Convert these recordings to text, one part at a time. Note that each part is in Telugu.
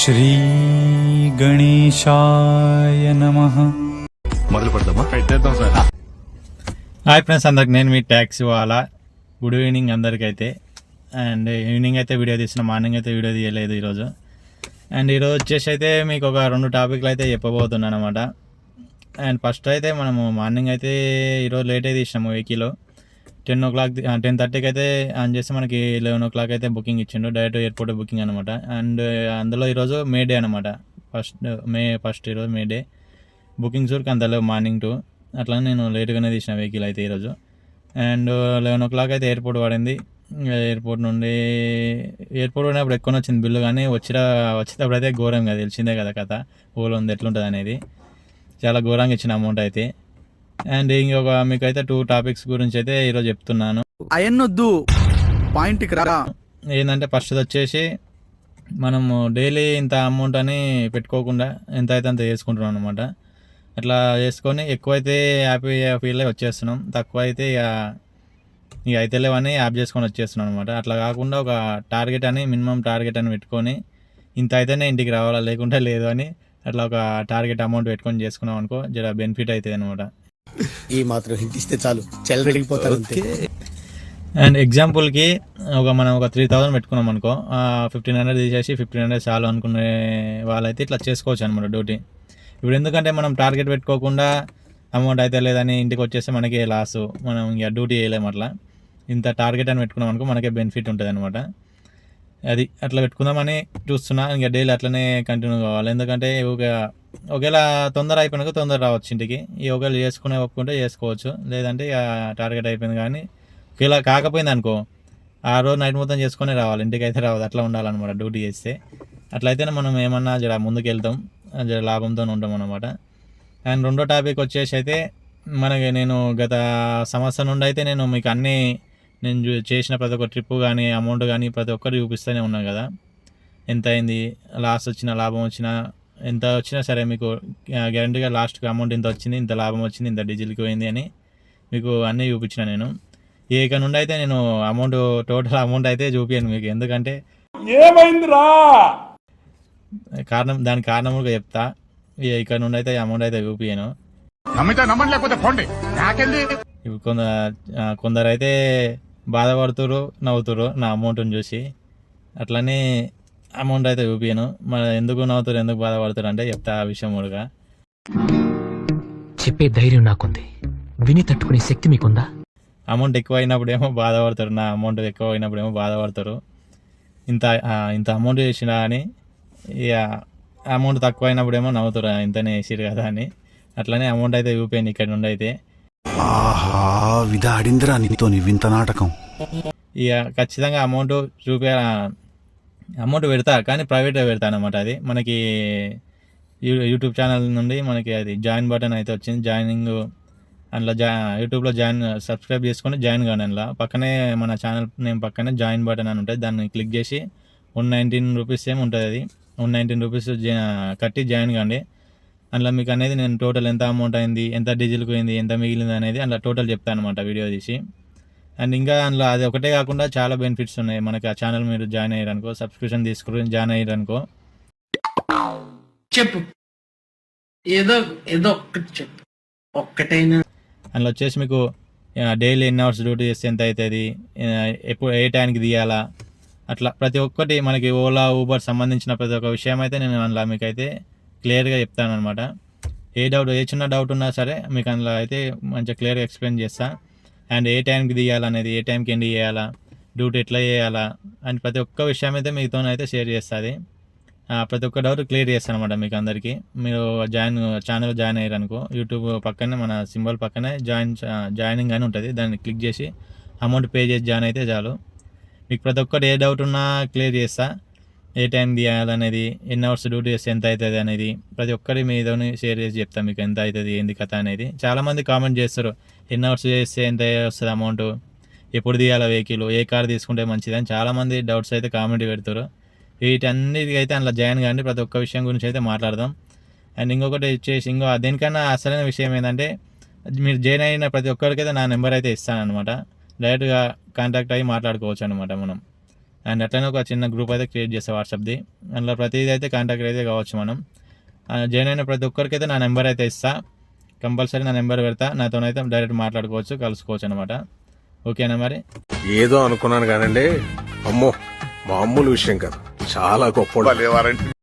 శ్రీగణేశాయ నమ. మొదలు పెడదామా? ఫ్రెండ్స్ అందరికి నేను మీ ట్యాక్సీ వాళ్ళ. గుడ్ ఈవినింగ్ అందరికైతే. అండ్ ఈవినింగ్ అయితే వీడియో తీసిన మార్నింగ్ అయితే వీడియో తీయలేదు ఈరోజు. అండ్ ఈరోజు వచ్చేసి అయితే మీకు ఒక రెండు టాపిక్లు అయితే చెప్పబోతున్నాను అనమాట అండ్ ఫస్ట్ అయితే మనము మార్నింగ్ అయితే ఈరోజు లేట్ అయితే తీసినాము వెహికల్లో టెన్ ఓ క్లాక్ టెన్ థర్టీకి అయితే ఆన్ చేస్తే మనకి లెవెన్ ఓ క్లాక్ అయితే బుకింగ్ ఇచ్చిండు. డైరెక్ట్ ఎయిర్పోర్ట్ బుకింగ్ అనమాట అండ్ అందులో ఈరోజు మే డే అనమాట ఫస్ట్ మే ఫస్ట్ ఈరోజు మే డే. బుకింగ్స్ వరకు అంత లేవు మార్నింగ్ టు. అట్లా నేను లేట్గానే తీసిన వెహికల్ అయితే ఈరోజు. అండ్ లెవెన్ ఓ క్లాక్ అయితే ఎయిర్పోర్ట్ పడింది. ఎయిర్పోర్ట్ నుండి ఎయిర్పోర్ట్ పడినప్పుడు ఎక్కువ వచ్చింది బిల్లు కానీ వచ్చిన వచ్చేటప్పుడు అయితే ఘోరంగా తెలిసిందే కదా కథ. ఓలో ఉంది ఎట్లుంటుంది అనేది చాలా ఘోరంగా ఇచ్చిన అమౌంట్ అయితే. అండ్ ఇంకొక మీకైతే టూ టాపిక్స్ గురించి అయితే ఈరోజు చెప్తున్నాను. అయన్నొద్దు. పాయింట్కి రా. ఏంటంటే ఫస్ట్ వచ్చేసి మనము డైలీ ఇంత అమౌంట్ అని పెట్టుకోకుండా ఎంత అయితే అంత చేసుకుంటున్నాం అనమాట అట్లా చేసుకొని ఎక్కువైతే హ్యాపీ ఫీల్ అయి వచ్చేస్తున్నాం. తక్కువ అయితే ఇక ఇక అయితే లేవని యాప్ చేసుకొని వచ్చేస్తున్నాం అనమాట అట్లా కాకుండా ఒక టార్గెట్ అని మినిమం టార్గెట్ అని పెట్టుకొని ఇంత అయితేనే ఇంటికి రావాలా లేకుంటే లేదు అని అట్లా ఒక టార్గెట్ అమౌంట్ పెట్టుకొని చేసుకున్నాం అనుకో జర బెనిఫిట్ అవుతుంది అనమాట ఈ మాత్రం హింట్ ఇస్తే చాలు. చెల్లరెడిగిపోతారు అంతే. అండ్ ఎగ్జాంపుల్కి ఒక మనం ఒక త్రీ థౌసండ్ పెట్టుకున్నాం అనుకో ఫిఫ్టీన్ హండ్రెడ్ తీసేసి ఫిఫ్టీన్ హండ్రెడ్ చాలు అనుకునే వాళ్ళైతే ఇట్లా చేసుకోవచ్చు అనమాట డ్యూటీ ఇప్పుడు ఎందుకంటే మనం టార్గెట్ పెట్టుకోకుండా అమౌంట్ అయితే లేదని ఇంటికి వచ్చేస్తే మనకి లాస్ మనం ఇంకా డ్యూటీ చేయలేము అట్లా. ఇంత టార్గెట్ అని పెట్టుకున్నాం అనుకో మనకే బెనిఫిట్ ఉంటుంది అనమాట అది అట్లా పెట్టుకుందామని చూస్తున్నా. ఇంకా డైలీ అట్లనే కంటిన్యూ కావాలి. ఎందుకంటే ఒక ఒకవేళ తొందర అయిపోయినాక తొందర రావచ్చు ఇంటికి. ఈ ఒకవేళ చేసుకునే ఒప్పుకుంటే చేసుకోవచ్చు. లేదంటే ఇక టార్గెట్ అయిపోయింది కానీ ఒకవేళ కాకపోయింది అనుకో ఆ రోజు నైట్ మొత్తం చేసుకునే రావాలి. ఇంటికి అయితే రావద్దు. అట్లా ఉండాలన్నమాట డ్యూటీ చేస్తే. అట్లయితేనే మనం ఏమన్నా జర ముందుకు వెళ్తాం జర లాభంతో ఉంటాం అనమాట అండ్ రెండో టాపిక్ వచ్చేసి అయితే మనకి నేను గత సంవత్సరం నుండి అయితే నేను మీకు అన్నీ నేను చేసిన ప్రతి ఒక్క ట్రిప్ కానీ అమౌంట్ కానీ ప్రతి ఒక్కరు చూపిస్తూనే ఉన్నాను కదా. ఎంత అయింది? లాస్ వచ్చిన లాభం వచ్చినా ఎంత వచ్చినా సరే మీకు గ్యారంటీగా లాస్ట్కి అమౌంట్ ఇంత వచ్చింది ఇంత లాభం వచ్చింది ఇంత డీజిల్కి పోయింది అని మీకు అన్నీ చూపించిన నేను. ఇక నుండి అయితే నేను అమౌంట్ టోటల్ అమౌంట్ అయితే చూపించాను మీకు. ఎందుకంటే కారణం దానికి కారణం కూడా చెప్తా. ఇక ఇక్కడ నుండి అయితే అమౌంట్ అయితే చూపించాను ఇప్పుడు కొంద కొందరు అయితే బాధపడుతురు నవ్వుతురు నా అమౌంట్ని చూసి. అట్లనే అమౌంట్ అయితే చూపించాను మన ఎందుకు నవ్వుతారు ఎందుకు బాధపడుతారు అంటే చెప్తా ఆ విషయం కూడా. చెప్పే ధైర్యం నాకుంది. విని తట్టుకునే శక్తి మీకుందా? అమౌంట్ ఎక్కువ అయినప్పుడేమో బాధపడతారు. నా అమౌంట్ ఎక్కువ అయినప్పుడేమో బాధపడతారు. ఇంత ఇంత అమౌంట్ చేసినా అని ఇక అమౌంట్ తక్కువ అయినప్పుడేమో నవ్వుతారు. "ఆ, ఇంతనే వేసిరు కదా అని. అట్లనే అమౌంట్ అయితే చూపించాను ఇక్కడ నుండి అయితే. ఆహా విధాడిందిరా నీతో నీ వింత నాటకం. ఇక ఖచ్చితంగా అమౌంట్ చూపే అమౌంట్ పెడతా కానీ ప్రైవేట్గా పెడతా అనమాట అది. మనకి యూ- యూట్యూబ్ ఛానల్ నుండి మనకి అది జాయిన్ బటన్ అయితే వచ్చింది. జాయినింగ్ అందులో జా యూట్యూబ్లో జాయిన్ సబ్స్క్రైబ్ చేసుకొని జాయిన్ కాను అందులో. పక్కనే మన ఛానల్ నేమ్ పక్కనే జాయిన్ బటన్ అని ఉంటుంది. దాన్ని క్లిక్ చేసి వన్ నైన్టీన్ రూపీస్ ఏమి ఉంటుంది అది. వన్ నైన్టీన్ రూపీస్ కట్టి జాయిన్ కాండి. అందులో మీకు అనేది నేను టోటల్ ఎంత అమౌంట్ అయింది ఎంత డీజిల్కి పోయింది ఎంత మిగిలింది అనేది అందులో టోటల్ చెప్తాను అనమాట వీడియో తీసి. అండ్ ఇంకా అందులో అది ఒకటే కాకుండా చాలా బెనిఫిట్స్ ఉన్నాయి. మనకి ఆ ఛానల్ మీరు జాయిన్ అయ్యారనుకో సబ్స్క్రిప్షన్ తీసుకుని జాయిన్ అయ్యారనుకో. చెప్పు. ఏదో ఏదో ఒక్కటి చెప్పు. ఒక్కటైనా. అందులో వచ్చేసి మీకు డైలీ ఎన్ని అవర్స్ డ్యూటీ చేస్తే ఎంత అవుతుంది? ఎప్పుడు ఏ టైంకి తీయాలా అట్లా ప్రతి ఒక్కటి మనకి ఓలా ఊబర్ సంబంధించిన ప్రతి ఒక్క విషయం అయితే నేను అందులో మీకు అయితే క్లియర్గా చెప్తాను అనమాట ఏ డౌట్ ఏ చిన్న డౌట్ ఉన్నా సరే మీకు అందులో అయితే మంచిగా క్లియర్గా ఎక్స్ప్లెయిన్ చేస్తా. అండ్ ఏ టైంకి తీయాలనేది ఏ టైంకి ఎండ్ చేయాలా డ్యూటీ ఎట్లా చేయాలా అండ్ ప్రతి ఒక్క విషయం అయితే మీతో అయితే షేర్ చేస్తుంది. ప్రతి ఒక్క డౌట్ క్లియర్ చేస్తాను అనమాట మీకు అందరికీ. మీరు జాయిన్ ఛానల్ జాయిన్ అయ్యారు అనుకో యూట్యూబ్ పక్కనే మన సింబల్ పక్కనే జాయిన్ జాయినింగ్ అని ఉంటుంది. దాన్ని క్లిక్ చేసి అమౌంట్ పే చేసి జాయిన్ అయితే చాలు. మీకు ప్రతి ఒక్కటి ఏ డౌట్ ఉన్నా క్లియర్ చేస్తాను ఏ టైం తీయాలనేది ఎన్ని అవర్స్ డ్యూటీ చేస్తే ఎంత అవుతుంది అనేది ప్రతి ఒక్కరి మీతోని షేర్ చేసి చెప్తాను మీకు ఎంత అవుతుంది ఏంది కథ అనేది. చాలామంది కామెంట్ చేస్తారు ఎన్ని అవర్స్ చేస్తే ఎంత వస్తుంది అమౌంట్ ఎప్పుడు తీయాలి వెహికల్ ఏ కార్ తీసుకుంటే మంచిది అని. చాలామంది డౌట్స్ అయితే కామెంట్ పెడతారు. వీటన్నిటికీ అయితే అందులో జాయిన్ కానీ ప్రతి ఒక్క విషయం గురించి అయితే మాట్లాడదాం. అండ్ ఇంకొకటి వచ్చేసి ఇంకో దేనికన్నా అసలైన విషయం ఏంటంటే మీరు జాయిన్ అయిన ప్రతి ఒక్కరికైతే నా నెంబర్ అయితే ఇస్తాను అనమాట డైరెక్ట్గా కాంటాక్ట్ అయ్యి మాట్లాడుకోవచ్చు అనమాట మనం. అండ్ అట్లనే ఒక చిన్న గ్రూప్ అయితే క్రియేట్ చేస్తా వాట్సాప్ది అందులో ప్రతిదీ అయితే కాంటాక్ట్ అయితే కావచ్చు మనం. ఆ, జాయిన్ అయిన ప్రతి ఒక్కరికైతే నా నెంబర్ అయితే ఇస్తా. కంపల్సరీ నా నెంబర్ పెడతా. నాతోనైతే డైరెక్ట్ మాట్లాడుకోవచ్చు కలుసుకోవచ్చు అనమాట ఓకేనా మరి? ఏదో అనుకున్నాను కానండి. అమ్మో మామూలు విషయం కాదు. చాలా గొప్ప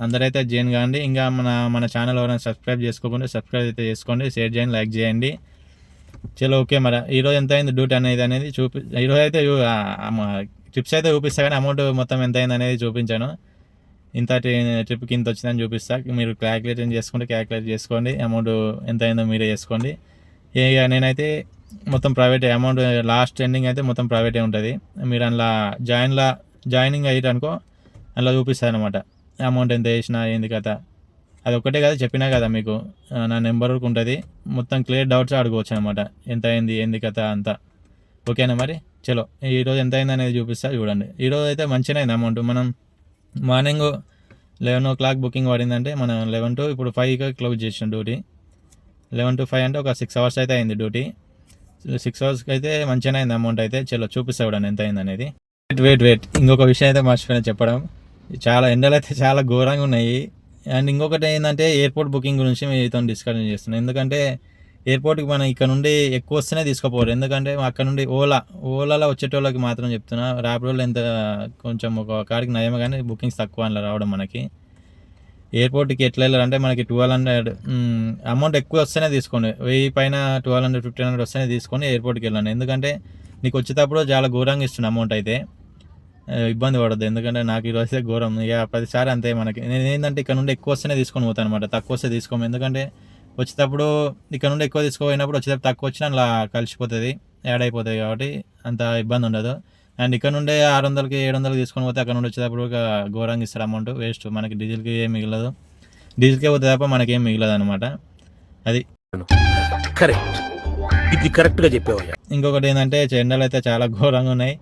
అందరైతే జాయిన్ కాండి. ఇంకా మన మన ఛానల్ ఎవరైనా సబ్స్క్రైబ్ చేసుకోకుండా సబ్స్క్రైబ్ అయితే చేసుకోండి. షేర్ చేయండి లైక్ చేయండి. చలో ఓకే మరి. ఈరోజు ఎంత అయింది? డ్యూటీ అనేది అనేది చూపి ఈరోజు అయితే ట్రిప్స్ అయితే చూపిస్తా కానీ అమౌంట్ మొత్తం ఎంత అయింది అనేది చూపించాను. ఇంత ట్రిప్కి ఇంత వచ్చిందని చూపిస్తా. మీరు క్యాలిక్యులేట్ చేసుకుంటే క్యాలిక్యులేట్ చేసుకోండి. అమౌంట్ ఎంత అయిందో మీరే చేసుకోండి. ఇక నేనైతే మొత్తం ప్రైవేట్ అమౌంట్ లాస్ట్ ఎండింగ్ అయితే మొత్తం ప్రైవేటే ఉంటుంది. మీరు అందులో జాయిన్లా జాయినింగ్ అయ్యారు అనుకో అందులో చూపిస్తాను అనమాట అమౌంట్ ఎంత వేసినా ఏంది కథ. అది ఒకటే కదా చెప్పినా కదా మీకు. నా నెంబర్ ఉంటుంది. మొత్తం క్లియర్ డౌట్స్ అడగవచ్చు అనమాట ఎంత అయింది ఏంది కథ అంతా. ఓకేనా మరి? చలో. ఈరోజు ఎంత అయింది అనేది చూపిస్తా చూడండి. ఈరోజు అయితే మంచిగా అయింది అమౌంట్. మనం morning eleven o'clock booking పడిందంటే మనం లెవెన్ టు ఇప్పుడు ఫైవ్కి క్లోజ్ చేసిన డ్యూటీ. లెవెన్ టు ఫైవ్ అంటే ఒక సిక్స్ అవర్స్ అయితే అయింది డ్యూటీ. సిక్స్ అవర్స్కి అయితే మంచిగానే అయింది అమౌంట్ అయితే. చలో చూపిస్తా చూడండి ఎంత అయింది అనేది. వెయిట్ వెయిట్ వెయిట్ ఇంకొక విషయం అయితే మర్చిపోయినా చెప్పడం. చాలా ఎండలు అయితే చాలా ఘోరంగా ఉన్నాయి. అండ్ ఇంకొకటి ఏంటంటే ఎయిర్పోర్ట్ బుకింగ్ గురించి మీతో డిస్కషన్ చేస్తున్నాను. ఎందుకంటే ఎయిర్పోర్ట్కి మనం ఇక్కడ నుండి ఎక్కువ వస్తేనే తీసుకోపోరు. ఎందుకంటే అక్కడ నుండి ఓలా ఓలాలో వచ్చేటోళ్ళకి మాత్రం చెప్తున్నా ర్యాపిడోలో ఎంత కొంచెం ఒక కాడికి నయం కానీ బుకింగ్స్ తక్కువ అలా రావడం మనకి. ఎయిర్పోర్ట్కి ఎట్లా వెళ్ళాలంటే మనకి ట్వెల్వ్ హండ్రెడ్ అమౌంట్ ఎక్కువ వస్తేనే తీసుకోండి. వెయ్యి పైన ట్వెల్వ్ హండ్రెడ్ ఫిఫ్టీన్ హండ్రెడ్ వస్తేనే తీసుకొని ఎయిర్పోర్ట్కి వెళ్ళండి. ఎందుకంటే నీకు వచ్చేటప్పుడు చాలా ఘోరంగా ఇస్తుంది అమౌంట్ అయితే. ఇబ్బంది పడద్దు. ఎందుకంటే నాకు ఈరోజు అయితే ఘోరం. ఇక ప్రతిసారి అంతే మనకి. నేను ఏంటంటే ఇక్కడ నుండి ఎక్కువ వస్తేనే తీసుకొని పోతాను అనమాట తక్కువ వస్తే తీసుకోము. ఎందుకంటే వచ్చేటప్పుడు ఇక్కడ నుండి ఎక్కువ తీసుకోపోయినప్పుడు వచ్చేటప్పుడు తక్కువ వచ్చినా అలా కలిసిపోతుంది యాడ్ అయిపోతుంది కాబట్టి అంత ఇబ్బంది ఉండదు. అండ్ ఇక్కడ నుండే ఆరు వందలకి ఏడు వందలకి తీసుకొని పోతే అక్కడ నుండి వచ్చేటప్పుడు ఒక ఘోరంగా ఇస్తారు అమౌంట్ వేస్ట్. మనకి డీజిల్కి ఏం మిగలదు. డీజిల్కే పోతే తప్ప మనకేం మిగలదు అనమాట అది. కరెక్ట్. ఇది కరెక్ట్గా చెప్పేవయ్యా ఇంకొకటి ఏంటంటే ఎండలు అయితే చాలా ఘోరంగా ఉన్నాయి.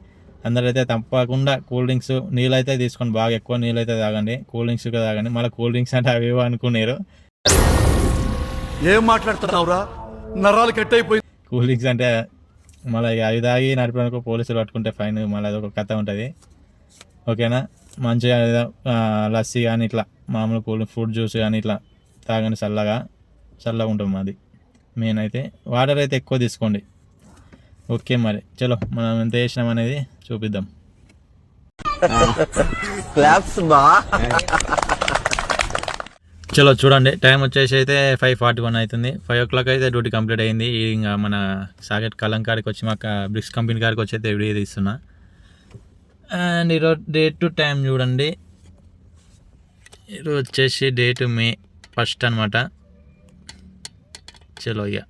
అందరైతే తప్పకుండా కూల్ డ్రింక్స్ నీళ్ళు అయితే తీసుకొని బాగా ఎక్కువ నీళ్ళు అయితే తాగండి. కూల్ డ్రింక్స్ కూడా తాగండి. మళ్ళీ కూల్ డ్రింక్స్ అంటే అవేవో అనుకున్నారు ఏం మాట్లాడుతున్నావురా? నరాలు కట్ అయిపోయి కూల్ డ్రింక్స్ అంటే మళ్ళీ ఇక అవి తాగి నడిపినందుకు పోలీసులు పట్టుకుంటే ఫైన్ మళ్ళీ అదొక కథ ఉంటుంది. ఓకేనా? మంచిగా లస్సీ కానీ ఇట్లా మామూలు కూల్ ఫ్రూట్ జ్యూస్ కానీ ఇట్లా తాగండి చల్లగా చల్లగా ఉంటుంది మాది. మెయిన్ అయితే వాటర్ అయితే ఎక్కువ తీసుకోండి. ఓకే మరి చలో మనం ఎంత చేసినాం అనేది చూపిద్దాం. చలో చూడండి. టైం వచ్చేసి అయితే ఫైవ్ ఫార్టీ వన్ అవుతుంది. ఫైవ్ ఓ క్లాక్ అయితే డ్యూటీ కంప్లీట్ అయింది. ఈ ఇంకా మన సాకెట్ కలం కాడికి వచ్చి మాకు బ్రిక్స్ కంపెనీ కాడికి వచ్చి అయితే వీడియో తీస్తున్నా. అండ్ ఈరోజు డేట్ టు టైం చూడండి. ఈరోజు వచ్చేసి డేట్ మే ఫస్ట్ అనమాట చలో ఇక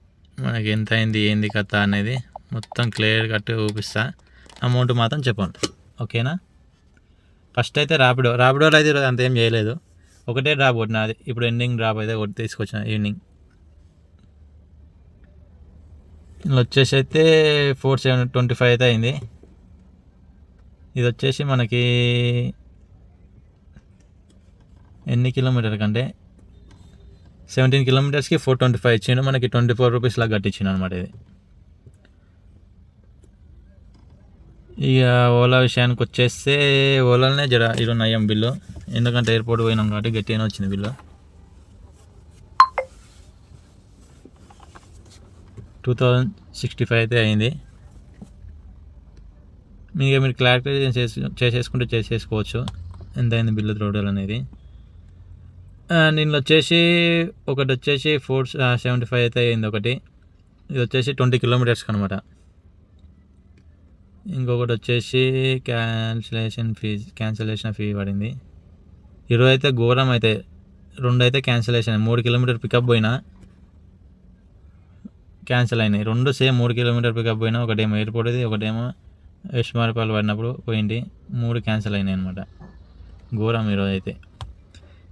మనకి ఎంత అయింది ఏంది కథ అనేది మొత్తం క్లియర్ కట్ చూపిస్తా. అమౌంట్ మాత్రం చెప్పండి. ఓకేనా ఫస్ట్ అయితే రాపిడో. రాపిడోలో అయితే ఈరోజు అంత ఏం చేయలేదు. ఒకటే డ్రాప్ కొట్టిన అది ఇప్పుడు ఎండింగ్ డ్రాప్ అయితే కొట్టి తీసుకొచ్చిన ఈవినింగ్ ఇందులో వచ్చేసి అయితే ఫోర్ సెవెన్ ట్వంటీ ఫైవ్ అయితే అయింది. ఇది వచ్చేసి మనకి ఎన్ని కిలోమీటర్ కంటే? సెవెంటీన్ కిలోమీటర్స్కి ఫోర్ ట్వంటీ ఫైవ్ ఇచ్చిండు మనకి ట్వంటీ ఫోర్ రూపీస్ లాగా కట్టించిండు అనమాట ఇది. ఇక ఓలా విషయానికి వచ్చేస్తే ఓలానే జర ఈరోజు నయ్యం బిల్లు. ఎందుకంటే ఎయిర్పోర్ట్ పోయినాం కాబట్టి గట్టిగానే వచ్చింది bill. Two thousand sixty five అయితే అయింది. మీకు మీరు క్లారిటీ చేసేసుకుంటే చేసేసుకోవచ్చు. ఎంత అయింది బిల్లు త్రోడల్ అనేది. దీనిలో వచ్చేసి ఒకటి వచ్చేసి ఫోర్ సెవెంటీ ఫైవ్ అయితే అయింది ఒకటి. ఇది వచ్చేసి ట్వంటీ కిలోమీటర్స్కి అనమాట ఇంకొకటి వచ్చేసి క్యాన్సిలేషన్ ఫీజ్ క్యాన్సిలేషన్ ఫీ పడింది. ఈరోజు అయితే ఘోరం అయితే రెండు అయితే క్యాన్సిలేషన్ మూడు కిలోమీటర్ పికప్ పోయినా క్యాన్సిల్ అయినాయి. రెండు సేమ్ మూడు కిలోమీటర్ పికప్ పోయినా ఒకటేమో ఎయిర్పోర్ట్ది ఒకటేమో యశ్మారిపాలు పడినప్పుడు పోయింది. మూడు క్యాన్సిల్ అయినాయి అనమాట ఘోరం ఈరోజు అయితే.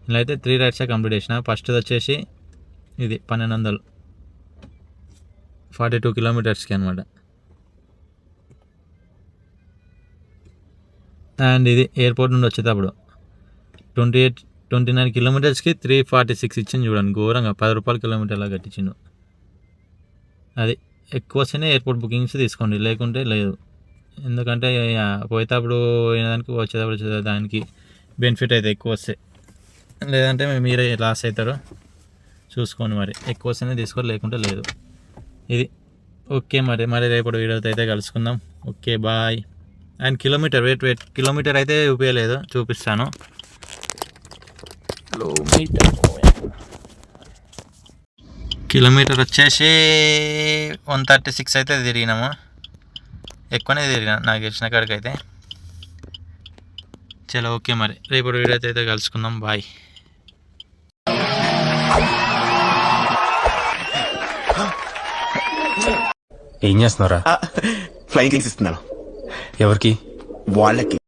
ఇలా అయితే త్రీ రైడ్సే కంప్లీట్ చేసిన. ఫస్ట్ వచ్చేసి ఇది పన్నెండు వందలు. ఫార్టీ టూ కిలోమీటర్స్కి అనమాట అండ్ ఇది ఎయిర్పోర్ట్ నుండి వచ్చేటప్పుడు. ట్వంటీ ఎయిట్ ట్వంటీ నైన్ కిలోమీటర్స్కి త్రీ ఫార్టీ సిక్స్ ఇచ్చింది చూడండి ఘోరంగా పది రూపాయల కిలోమీటర్లా కట్టించిండు. అది ఎక్కువ వస్తేనే ఎయిర్పోర్ట్ బుకింగ్స్ తీసుకోండి లేకుంటే లేదు. ఎందుకంటే పోయేటప్పుడు దానికి వచ్చేటప్పుడు వచ్చే దానికి బెనిఫిట్ అయితే ఎక్కువ వస్తాయి. లేదంటే మీరే లాస్ అవుతారో. చూసుకోండి మరి ఎక్కువ వస్తేనే తీసుకోరు లేకుంటే లేదు. ఇది ఓకే మరి మరి రేపటి వీడియోతో అయితే కలుసుకుందాం. Okay bye. And kilometer wait wait. Kilometer అయితే చూపించలేదు చూపిస్తాను. కిలోమీటర్. కిలోమీటర్ వచ్చేసి వన్ థర్టీ సిక్స్ అయితే తిరిగినాము. ఎక్కువనే తిరిగినా నాకు తెలిసిన కాడికి అయితే చలో ఓకే మరి. రేపటి వీడియో అయితే కలుసుకుందాం. బాయ్. ఏం చేస్తున్నారా ఫ్లైంగ్ కింగ్స్ ఇస్తున్నాను. ఎవరికి? వాళ్ళకి.